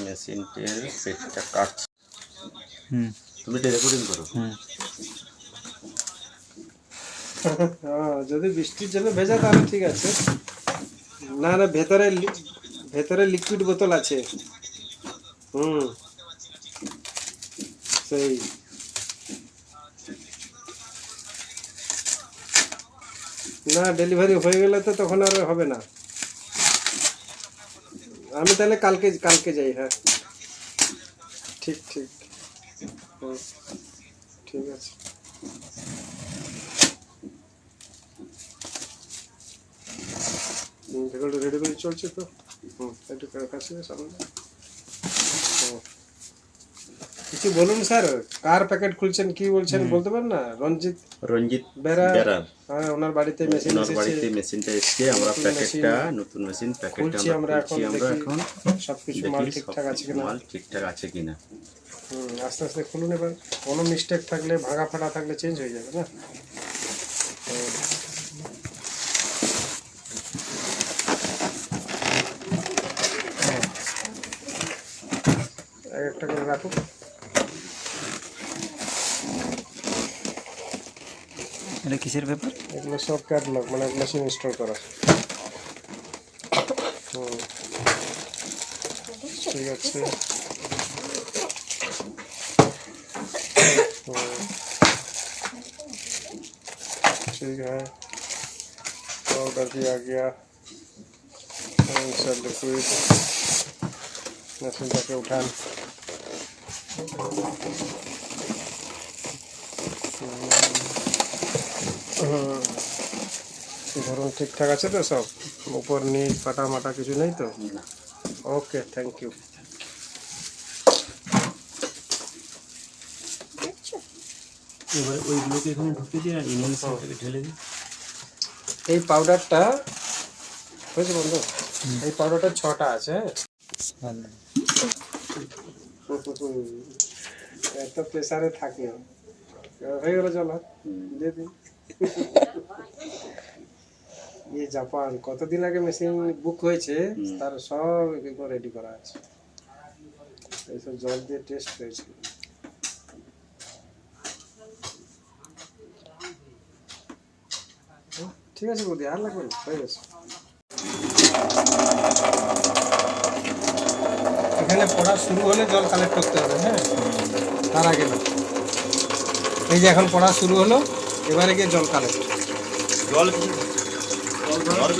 মেশিনটির পেটটা কাটছে। হুম। তুমি এটা রেকর্ডিং করো। হুম। হ্যাঁ যদি বৃষ্টির জন্য ভেজা তাহলে ঠিক আছে। না না ভেতরে ভেতরে লিকুইড বোতল আছে। হুম। সেই। না ডেলিভারি হয়ে গেলে তো তখন আর হবে না। আমি তাহলে কালকে কালকে যাই হ্যাঁ। ঠিক ঠিক। হুম ঠিক আছে। রেডি করে চলছে তো? হুম, একটু কাছে সামনে হুম। কিছু বলুন স্যার? কার প্যাকেট খুলছেন কি বলছেন বলতে পারেন না? রঞ্জিত? রঞ্জিত বেরা হ্যাঁ ওনার বাড়িতে মেশিন ওনার বাড়িতে মেশিনটা এসেছে আমরা প্যাকেটটা নতুন মেশিন প্যাকেটটা আমরা এখন খুলছি আমরা এখন। সবকিছু মাল ঠিকঠাক আছে কিনা। মাল ঠিকঠাক আছে কিনা। হুম আস্তে আস্তে খুলুন এবার। কোনো মিস্টেক থাকলে ভাঙা ফাটা থাকলে চেঞ্জ হয়ে যাবে না? একটা করে রাখুন। এটা কিসের ব্যাপার এগুলো সব ক্যাটলগ মানে মেশিন ইনস্টল করা হুম ঠিক আছে হুম। ठीक है पाउडर भी आ गया सर लिक्विड मशीन जाके उठान হুম। ধরুন ঠিকঠাক আছে তো সব? উপর নিচ ফাটা মাটা কিছু নেই তো? ওকে থ্যাংক ইউ এবার ওইগুলোকে এখানে ঢুকে দিয়ে আর ইনহেলেশনটাকে ঢেলে দিই। এই পাউডারটা হয়েছে বন্ধু? এই পাউডারটা ছটা আছে হ্যাঁ? এত প্রেসারে থাকে হয়ে গেল চল দিয়ে দিন ইয়ে জাপান কতদিন আগে মেশিন বুক হয়েছে তার সব রেডি করা আছে। এইসব জল দিয়ে টেস্ট হয়েছে। ঠিক আছে বৌদি আর লাগবে না? হয়ে গেছে। এখানে পড়া শুরু হলে জল কালেক্ট করতে হবে হ্যাঁ? তার আগে না। এই যে এখন পড়া শুরু হলো এবারে গিয়ে জল কালেক্ট জল জল